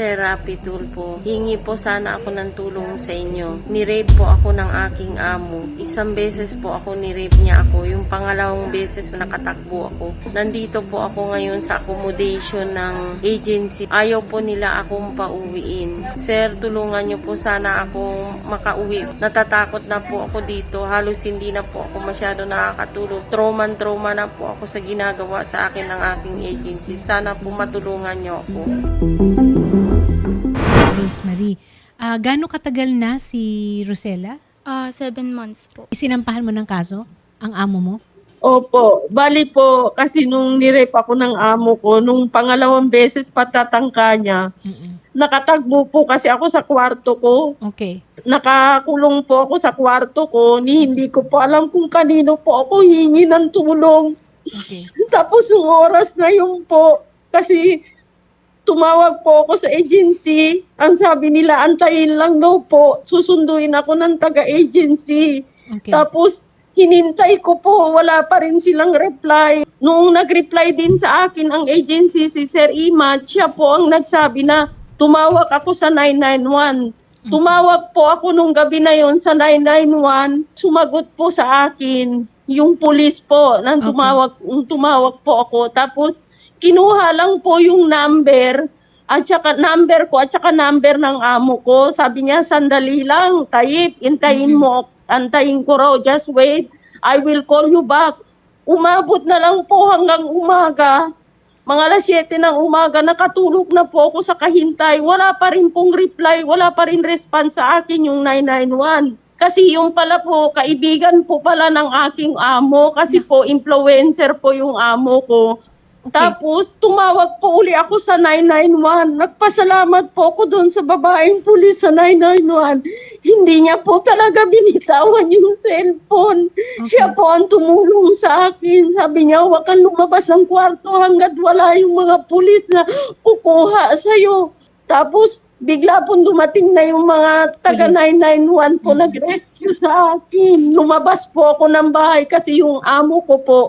Sir Rapi Tulpo, hingi po sana ako ng tulong sa inyo. Nirape po ako ng aking amo. Isang beses po ako nirape niya ako. Yung pangalawang beses na nakatakbo ako. Nandito po ako ngayon sa accommodation ng agency. Ayaw po nila akong pauwiin. Sir, tulungan niyo po sana akong makauwi. Natatakot na po ako dito. Halos hindi na po ako masyado nakakatulog. Trauma-trauma na po ako sa ginagawa sa akin ng aking agency. Sana po matulungan niyo ako. Rosemary, ah gaano katagal na si Rosella? Ah, seven months po. Sinampahan mo ng kaso ang amo mo? Opo, bali po kasi nung nirape ako ng amo ko, nung pangalawang beses patatangka niya, Mm-mm. nakatagbo po kasi ako sa kwarto ko. Okay. Nakakulong po ako sa kwarto ko, ni hindi ko po alam kung kanino po ako hingi ng tulong. Okay. Tapos yung oras na yun po, kasi tumawag po ako sa agency. Ang sabi nila, antayin lang daw po, susunduin ako ng taga-agency. Okay. Tapos, hinintay ko po, wala pa rin silang reply. Noong nag-reply din sa akin ang agency, si Sir Imad, siya po ang nagsabi na tumawag ako sa 991. Tumawag po ako nung gabi na yon sa 991. Sumagot po sa akin yung pulis po nang Okay. tumawag, nung tumawag po ako. Tapos, kinuha lang po yung number at saka number ko at saka number ng amo ko. Sabi niya, sandali lang, Tayip, intayin mo, antayin ko raw, just wait, I will call you back. Umabot na lang po hanggang umaga. Mga alas 7 ng umaga, nakatulog na po ako sa kahintay. Wala pa rin pong reply, wala pa rin response sa akin yung 991. Kasi yung pala po, kaibigan po pala ng aking amo. Kasi po, influencer po yung amo ko. Okay. Tapos, tumawag po uli ako sa 991. Nagpasalamat po ako doon sa babaeng pulis sa 991. Hindi niya po talaga binitawan yung cellphone. Siya po ang tumulong sa akin. Sabi niya, huwag kang lumabas ng kwarto hanggat wala yung mga pulis na kukuha sa'yo. Tapos, bigla po dumating na yung mga taga 991 po nag-rescue sa akin. Lumabas po ako ng bahay kasi yung amo ko po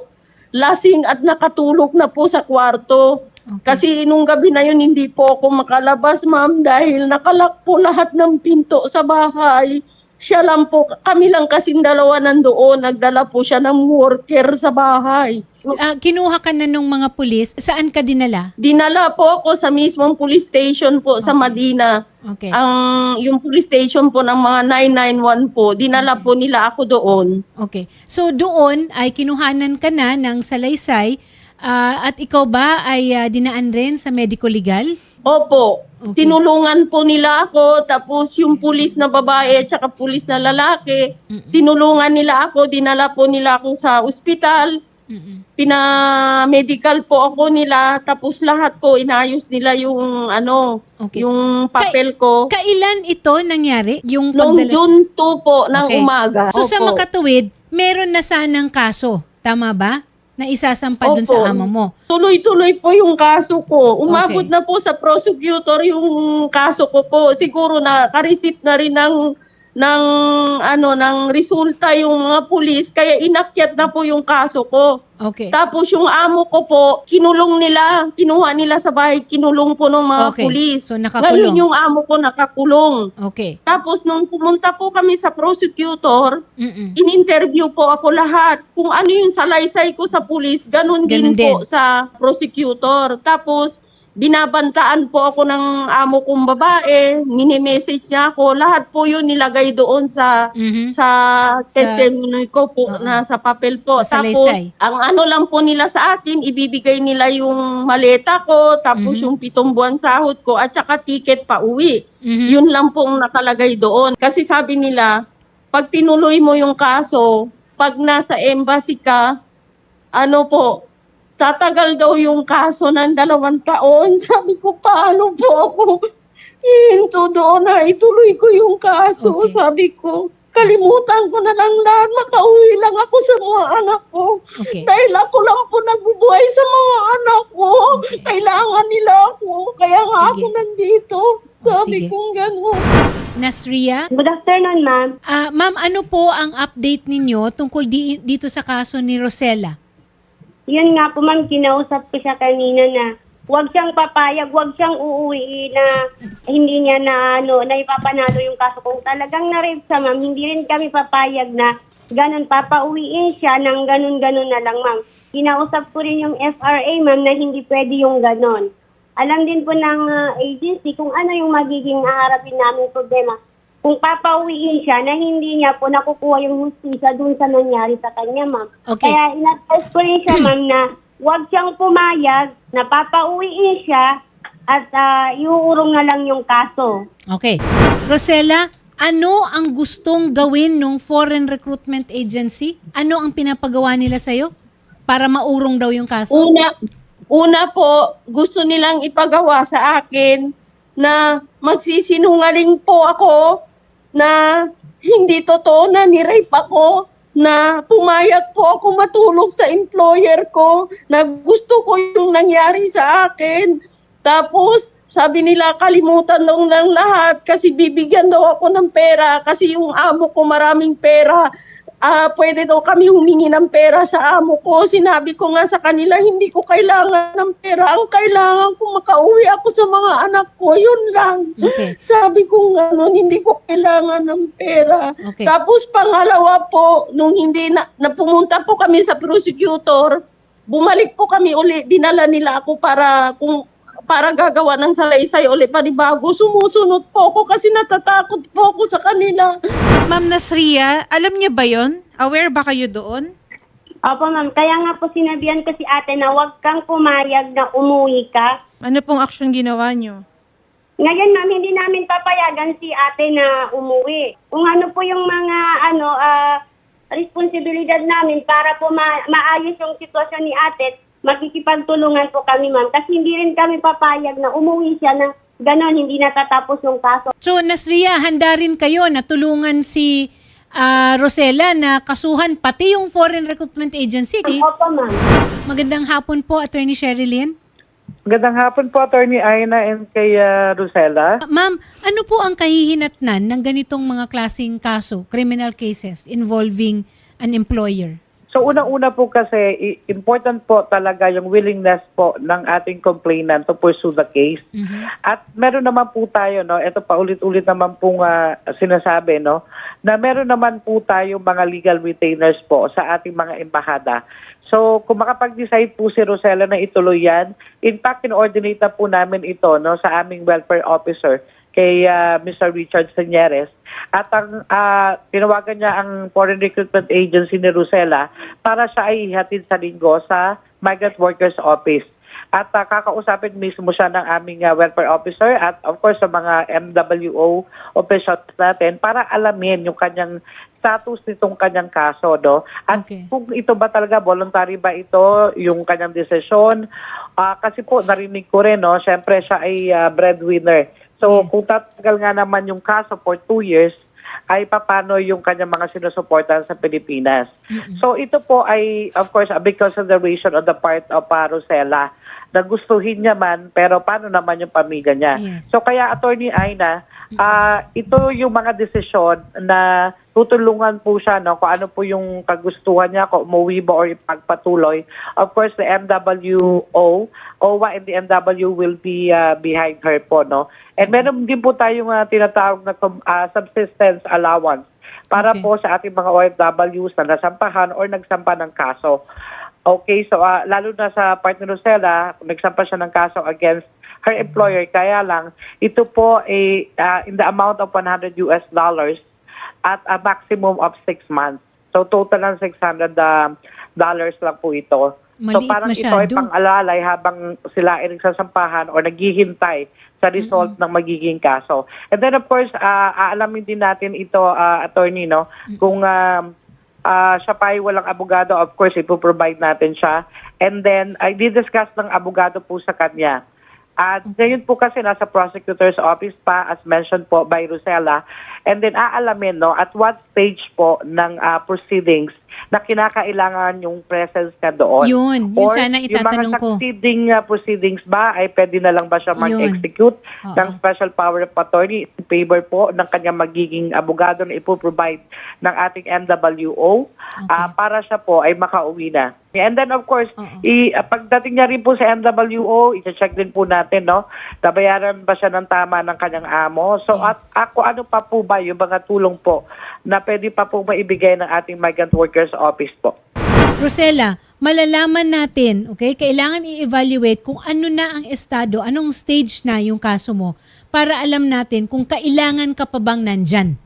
lasing at nakatulog na po sa kwarto. Okay. Kasi nung gabi na yun, hindi po ako makalabas, ma'am, dahil nakalak po lahat ng pinto sa bahay. Siya lang po, kami lang kasing dalawa nandoon, nagdala po siya ng worker sa bahay. Ah, kinuha ka na nung mga pulis. Saan ka dinala? Dinala po ako sa mismong police station po sa Madina. Okay. Ang yung police station po ng mga 991 po, dinala po nila ako doon. Okay. So doon ay kinuhanan ka na ng salaysay ah, at ikaw ba ay ah, dinaan rin sa medical legal? Opo. Okay. Tinulungan po nila ako, tapos yung pulis na babae at saka pulis na lalaki, tinulungan nila ako, dinala po nila ako sa ospital, Mm-mm. pina-medical po ako nila, tapos lahat po inayos nila yung ano, Okay. yung papel ko. Kailan ito nangyari? Yung Noong pagdala- June 2 po ng Okay. umaga. So sa Opo. makatuwid, meron na sanang kaso. Tama ba? Na isasampa dun Opo. sa amo mo. Tuloy-tuloy po yung kaso ko. Umabot Okay. na po sa prosecutor yung kaso ko po. Siguro na ka-receive na rin ng ng ano ng resulta yung mga pulis kaya inakyat na po yung kaso ko. Okay. Tapos yung amo ko po, kinulong nila, kinuha nila sa bahay, kinulong po ng mga Okay. pulis. So, nakakulong. Ngayon yung amo ko nakakulong. Okay. Tapos nung pumunta po kami sa prosecutor, Mm-mm. in-interview po ako lahat. Kung ano yung salaysay ko sa pulis, ganun, Ganun din, po din. sa prosecutor. Tapos, binabantaan po ako ng amo kong babae, mini-message niya ako. Lahat po yun nilagay doon sa Mhm. sa testimony ko po Oo. na sa papel po. Sa tapos, salaysay. ang ano lang po nila sa akin, ibibigay nila yung maleta ko, tapos Mhm. yung pitong buwan sahod ko, at saka ticket pa uwi. Mhm. Yun lang pong nakalagay doon. Kasi sabi nila, pag tinuloy mo yung kaso, pag nasa embassy ka, ano po, tatagal daw yung kaso ng dalawang taon. Sabi ko, paano po ako hihinto doon na ituloy ko yung kaso? Okay. Sabi ko, kalimutan ko na lang lahat. Makauwi lang ako sa mga anak ko. Okay. Dahil ako lang po nagbubuhay sa mga anak ko. Okay. Kailangan nila ako. Kaya nga Sige. ako nandito. Sabi sige. kong gano'n. Nasria, Good afternoon, ma'am. ah, ma'am, ano po ang update ninyo tungkol di- dito sa kaso ni Rosella? Yun nga po, ma'am, kinausap ko siya kanina na wag siyang papayag, wag siyang uuwi na hindi niya na ano, na ipapanalo yung kaso. Kung talagang na-rape siya, ma'am, hindi rin kami papayag na ganun, papauwiin siya ng ganun-ganun na lang, ma'am. Kinausap ko rin yung FRA, ma'am, na hindi pwede yung ganun. Alam din po ng uh, agency kung ano yung magiging haharapin namin problema. Kung papauwiin siya na hindi niya po nakukuha yung hustisya dun sa nangyari sa kanya, ma'am. Okay. Kaya in-advise ko rin siya, ma'am, na huwag siyang pumayag, na papauwiin siya at uh, iuurong na lang yung kaso. Okay. Rosella, ano ang gustong gawin ng Foreign Recruitment Agency? Ano ang pinapagawa nila sa'yo? Para maurong daw yung kaso? Una, una po, gusto nilang ipagawa sa akin na magsisinungaling po ako na hindi totoo na ni-rape ako, na pumayag po ako matulog sa employer ko, na gusto ko yung nangyari sa akin. Tapos, sabi nila, kalimutan daw ng lahat kasi bibigyan daw ako ng pera kasi yung amo ko maraming pera. Ah, pwede daw kami humingi ng pera sa amo ko. Sinabi ko nga sa kanila, hindi ko kailangan ng pera. Ang kailangan ko makauwi ako sa mga anak ko. Yun lang. Okay. Sabi ko nga nun, hindi ko kailangan ng pera. Okay. Tapos pangalawa po, nung hindi na, na pumunta po kami sa prosecutor, bumalik po kami uli, dinala nila ako para kung para gagawa ng salaysay uli panibago. Sumusunod po ako kasi natatakot po ako sa kanila. Ma'am Nasria, alam niya ba yon? Aware ba kayo doon? Opo, ma'am. Kaya nga po sinabihan ko si ate na huwag kang pumayag na umuwi ka. Ano pong action ginawa niyo? Ngayon, ma'am, hindi namin papayagan si ate na umuwi. Kung ano po yung mga ano ah, responsibilidad namin para po ma- maayos yung sitwasyon ni ate, makikipagtulungan po kami, ma'am. Kasi hindi rin kami papayag na umuwi siya na ganon, hindi natatapos yung kaso. So, Nasria, handa rin kayo na tulungan si ah, Rosella na kasuhan pati yung Foreign Recruitment Agency. Opo, ma'am. Magandang hapon po, Attorney Sherilyn. Magandang hapon po, Attorney Aina and kay uh, Rosella. Ma'am, ano po ang kahihinatnan ng ganitong mga klasing kaso, criminal cases involving an employer? So unang-una po kasi, important po talaga yung willingness po ng ating complainant to pursue the case. At meron naman po tayo, no, ito pa ulit-ulit naman pong ah, sinasabi, no, na meron naman po tayo mga legal retainers po sa ating mga embahada. So kung makapag-decide po si Rosella na ituloy yan, in fact, in-ordinate na po namin ito no, sa aming welfare officer kay ah, Mr. Richard Señeres. At ang ah, tinawagan niya ang Foreign Recruitment Agency ni Rosella para siya ay ihatid sa linggo sa Migrant Workers Office. At ah, kakausapin mismo siya ng aming ah, welfare officer at of course sa mga MWO officials natin para alamin yung kanyang status nitong kanyang kaso. No? At Okay. kung ito ba talaga, voluntary ba ito, yung kanyang desisyon. Ah, kasi po, narinig ko rin, no? syempre siya ay ah, breadwinner. So Yes. kung tatagal nga naman yung kaso for two years, ay papano yung kanyang mga sinusuportahan sa Pilipinas. So ito po ay, of course, a big consideration on the part of uh, Rosella na gustuhin niya man, pero paano naman yung pamilya niya. Yes. So kaya, Attorney Aina, ah, ito yung mga desisyon na tutulungan po siya no, kung ano po yung kagustuhan niya, kung umuwi ba or ipagpatuloy. Of course, the MWO, OWA and the MW will be ah, behind her po. No? And meron din po tayong ah, tinatawag na ah, subsistence allowance para Okay. po sa ating mga OFWs na nasampahan or nagsampa ng kaso. Okay, so ah, lalo na sa part ni Rosella, nagsampa siya ng kaso against her employer. Kaya lang, ito po ay ah, in the amount of 100 US dollars at a maximum of 6 months. So total ng 600 um, dollars lang po ito. so Maliit parang ito ay masyado. pang-alalay habang sila ay nagsasampahan o naghihintay sa result ng magiging kaso. And then of course, ah, aalamin din natin ito, ah, attorney, no? Kung um, ah, siya pa ay walang abogado, of course, ipoprovide natin siya. And then, I did discuss ng abogado po sa kanya. At ngayon po kasi nasa prosecutor's office pa, as mentioned po by Rosella. And then aalamin, no, at what stage po ng ah, proceedings na kinakailangan yung presence ka doon. Yun, yun Or sana itatanong yung mga ko. succeeding uh, proceedings ba ay pwede na lang ba siya mag-execute ng special power of attorney in favor po ng kanyang magiging abogado na ipoprovide ng ating MWO ah, para siya po ay makauwi na. And then of course, i, ah, pagdating niya rin po sa MWO, i-check din po natin, no? Nabayaran ba siya ng tama ng kanyang amo? So at ako ano pa po ba yung mga tulong po na pwede pa po maibigay ng ating migrant workers office po? Rosella, malalaman natin, okay, kailangan i-evaluate kung ano na ang estado, anong stage na yung kaso mo para alam natin kung kailangan ka pa bang nandyan.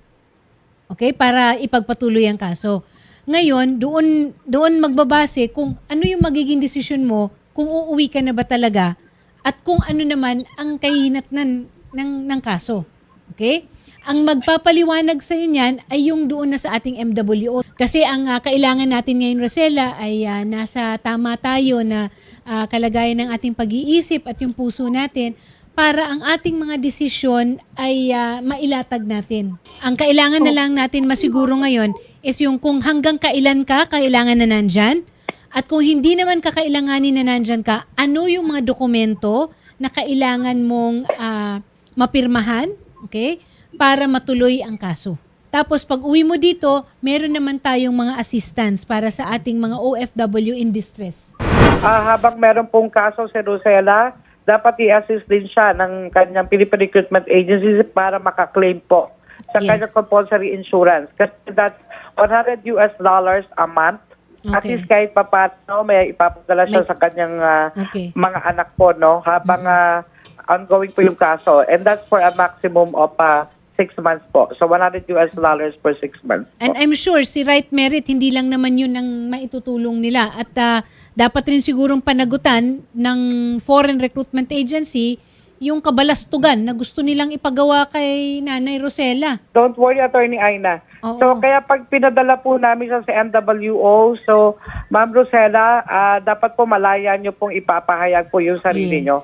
Okay, para ipagpatuloy ang kaso. Ngayon, doon doon magbabase kung ano yung magiging desisyon mo kung uuwi ka na ba talaga at kung ano naman ang kahinatnan ng ng kaso. Okay? Ang magpapaliwanag sa iyo niyan ay yung doon na sa ating MWO. Kasi ang ah, kailangan natin ngayon, Rosella, ay ah, nasa tama tayo na ah, kalagayan ng ating pag-iisip at yung puso natin para ang ating mga desisyon ay ah, mailatag natin. Ang kailangan na lang natin masiguro ngayon is yung kung hanggang kailan ka kailangan na nandyan at kung hindi naman kakailanganin na nandyan ka, ano yung mga dokumento na kailangan mong ah, mapirmahan, okay? Para matuloy ang kaso. Tapos pag uwi mo dito, meron naman tayong mga assistance para sa ating mga OFW in distress. Ah, habang meron pong kaso si Rosella, dapat i-assist din siya ng kanyang Philippine Recruitment Agency para makaklaim po sa Yes. kanyang compulsory insurance. Kasi that's 100 US dollars a month. At Okay. least kahit pa paano, may ipapadala siya May- sa kanyang ah, Okay. mga anak po, no? Habang ah, ongoing po yung kaso. And that's for a maximum of ah, six months po. So 100 US dollars per six months po. And I'm sure si Right Merit, hindi lang naman yun ang maitutulong nila. At ah, dapat rin sigurong panagutan ng Foreign Recruitment Agency yung kabalastugan na gusto nilang ipagawa kay Nanay Rosella. Don't worry, Attorney Aina. Oo. So, kaya pag pinadala po namin siya sa MWO, so, Ma'am Rosella, ah, dapat po malaya nyo pong ipapahayag po yung sarili Yes. nyo.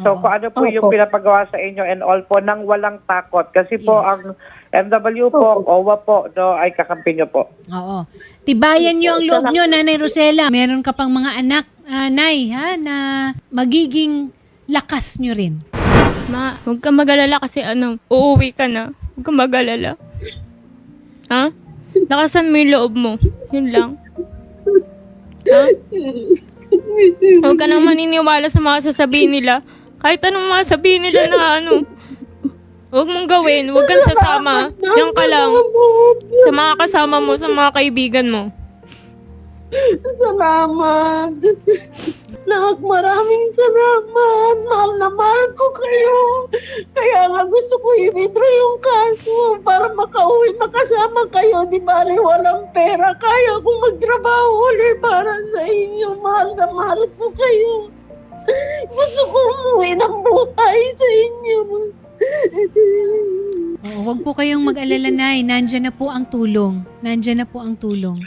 So, kung ano po yung pinapagawa sa inyo and all po, nang walang takot. Kasi po, Yes. ang MW po, OWA po, no, ay kakampi nyo po. Oo. Tibayan nyo ang loob nyo, Nanay Rosella. Meron ka pang mga anak, ah, Nay, ha, na magiging lakas nyo rin. Ma, huwag ka magalala kasi ano, uuwi ka na. Huwag ka magalala. Ha? Lakasan mo yung loob mo. Yun lang. Ha? Huwag ka nang maniniwala sa mga sasabihin nila. Kahit anong mga sabihin nila na ano. Huwag mong gawin. Huwag kang sasama. Diyan ka lang. Sa mga kasama mo, sa mga kaibigan mo. Salamat. Nak, maraming salamat. Mahal na mahal ko kayo. Kaya nga gusto ko i-withdraw yung kaso para makauwi, makasama kayo. Di ba walang pera. Kaya kong magtrabaho ulit para sa inyo. Mahal na mahal ko kayo. Gusto ko umuwi ng buhay sa inyo. Oo, huwag po kayong mag-alala, Nay. Nandyan na po ang tulong. Nandyan na po ang tulong.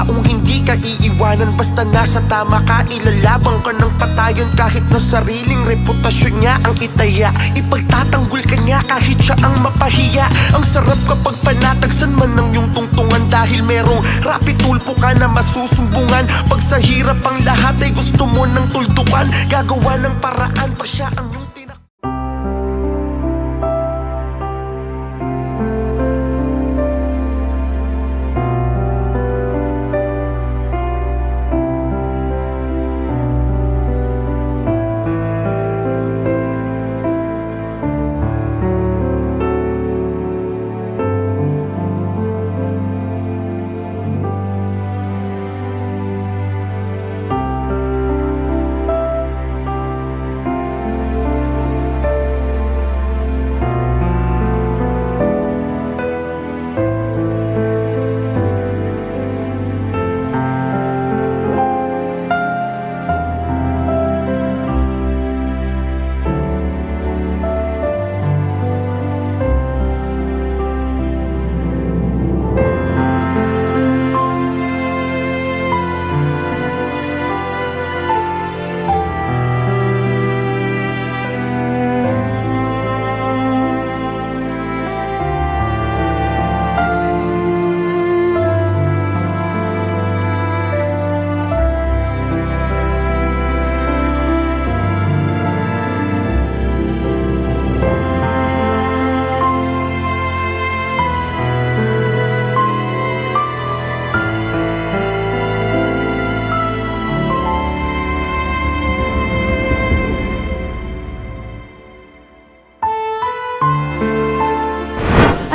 Taong hindi ka iiwanan. Basta nasa tama ka, ilalabang ka ng patayon. Kahit na sariling reputasyon niya ang itaya Ipagtatanggol ka niya kahit siya ang mapahiya. Ang sarap kapag panatagsan man ng iyong tungtungan Dahil merong rapi tulpo ka na masusumbungan. Pag sa hirap ang lahat ay gusto mo ng tuldukan. Gagawa ng paraan pa siya ang iyong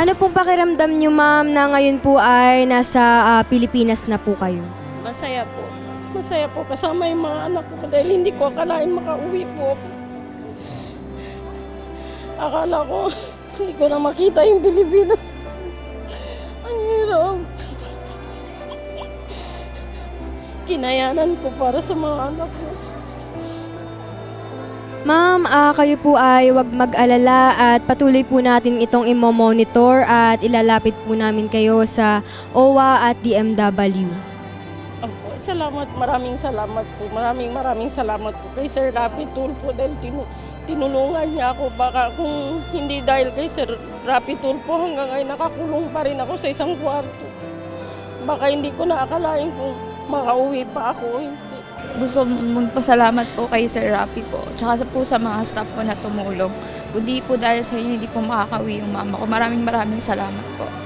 tinak pakiramdam nyo ma'am na ngayon po ay nasa ah, Pilipinas na po kayo? Masaya po. Masaya po kasama yung mga anak ko dahil hindi ko akalain makauwi po ako. Akala ko hindi ko na makita yung Pilipinas. Ang hirap. Kinayanan ko para sa mga anak ko. Ma'am, ah, kayo po ay wag mag-alala at patuloy po natin itong imo-monitor at ilalapit po namin kayo sa OWA at DMW. Opo, salamat, maraming salamat po. Maraming maraming salamat po kay Sir Rapi Tulfo dahil tinu- tinulungan niya ako. Baka kung hindi dahil kay Sir Rapi Tulfo hanggang ngayon nakakulong pa rin ako sa isang kwarto. Baka hindi ko na akalain kung makauwi pa ako. Hindi. Gusto magpasalamat po kay Sir Rapi po. Tsaka sa po sa mga staff po na tumulong. Kundi po dahil sa inyo, hindi po makakawi yung mama ko. Maraming maraming salamat po.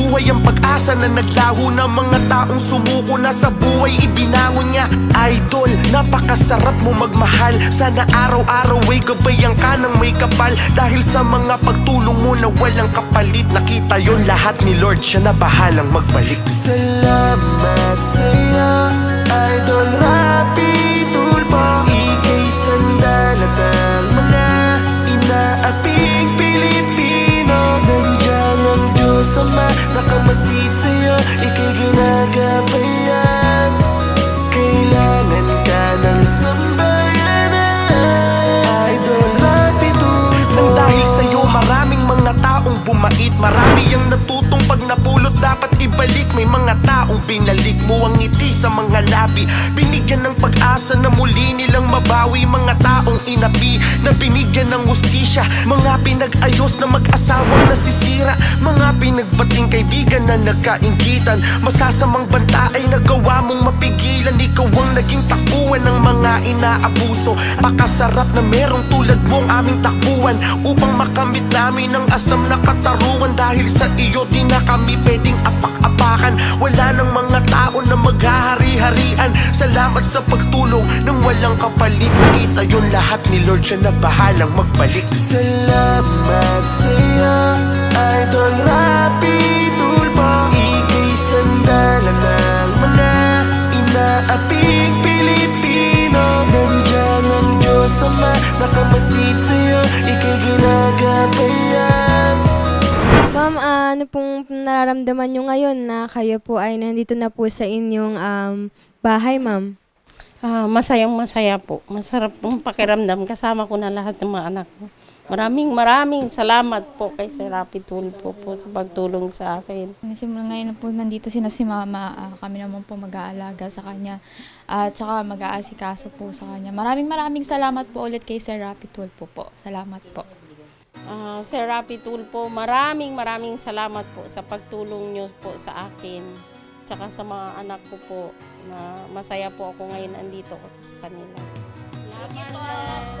binuhay ang pag-asa na naglaho na Mga taong sumuko na sa buhay ibinangon niya Idol, napakasarap mo magmahal. Sana araw-araw ay gabayan ka ng may kapal. Dahil sa mga pagtulong mo na walang kapalit Nakita yon lahat ni Lord, siya na bahalang magbalik. Salamat sa'yo, Idol Rapi Tulpo. Ika'y sandala ng mga inaaping Nakamasid sa'yo, ika'y ginagabayan Kailangan ka ng sambayanan. Idol Rapi Tulpo Nang dahil sa'yo maraming mga taong bumait. Marami ang natutong pag napulot. Dapat ibalik May mga taong binalik mo ang ngiti sa mga labi. Binigyan ng pag-asa na muli nilang mabawi. Mga taong inapi na binigyan ng ustisya. Mga pinag-ayos na mag-asawang nasisira. Mga pinagbating kaibigan na nagkaingitan. Masasamang banta ay nagawa mong mapigilan. Ikaw ang naging takbuhan ng mga inaabuso. Pakasarap na merong tulad mong aming takbuhan Upang makamit namin ang asam na katarungan Dahil sa iyo di na kami pwedeng apak-apakan. Wala nang mga tao na maghahari-harian. Salamat sa pagtulong ng walang kapalit. Nakita yun lahat ni Lord siya na bahalang magbalik. Salamat sa iyo, Idol Rapi Tulpo. Ika'y sandala ng mga inaaping Pilipino. Nandiyan ang Diyos Ama Nakamasid sa'yo, ika'y ginagabayan. Ma'am, ah, ano pong nararamdaman nyo ngayon na kayo po ay nandito na po sa inyong um, bahay, ma'am? Ah, masayang masaya po. Masarap pong pakiramdam kasama ko na lahat ng mga anak ko. Maraming maraming salamat po kay Sir Rapi Tulfo po sa pagtulong sa akin. Simula ngayon na po nandito sina si mama, ah, kami naman po mag-aalaga sa kanya. At saka mag-aasikaso po sa kanya. Maraming maraming salamat po ulit kay Sir Rapi Tulpo po. Salamat po. Ah, Sir Rapi Tulfo, maraming maraming salamat po sa pagtulong niyo po sa akin. Tsaka sa mga anak ko po na masaya po ako ngayon andito ko sa kanila. Salamat, sir. Maraming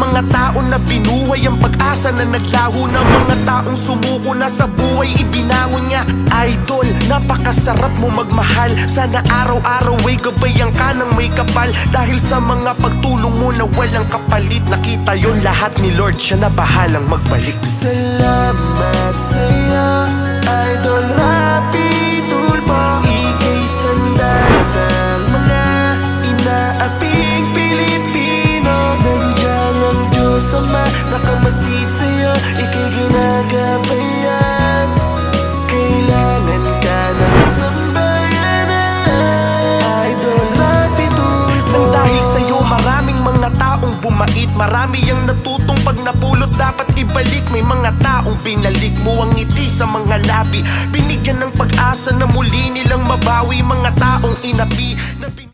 Mga tao na binuhay ang pag-asa na naglaho na Mga taong sumuko na sa buhay ibinangon niya Idol, napakasarap mo magmahal. Sana araw-araw ay gabayan ka ng may kapal. Dahil sa mga pagtulong mo na walang kapalit Nakita yon lahat ni Lord, siya na bahalang magbalik. Salamat sa'yo, Idol Rapi Nakamasid sa'yo, ika'y ginagabayan Kailangan ka ng sambayanan. Idol Rapi Tulpo Nang dahil sa'yo maraming mga taong bumait. Marami ang natutong pag napulot. Dapat ibalik May mga taong binalik mo ang ngiti sa mga labi. Binigyan ng pag-asa na muli nilang mabawi. Mga taong inapi na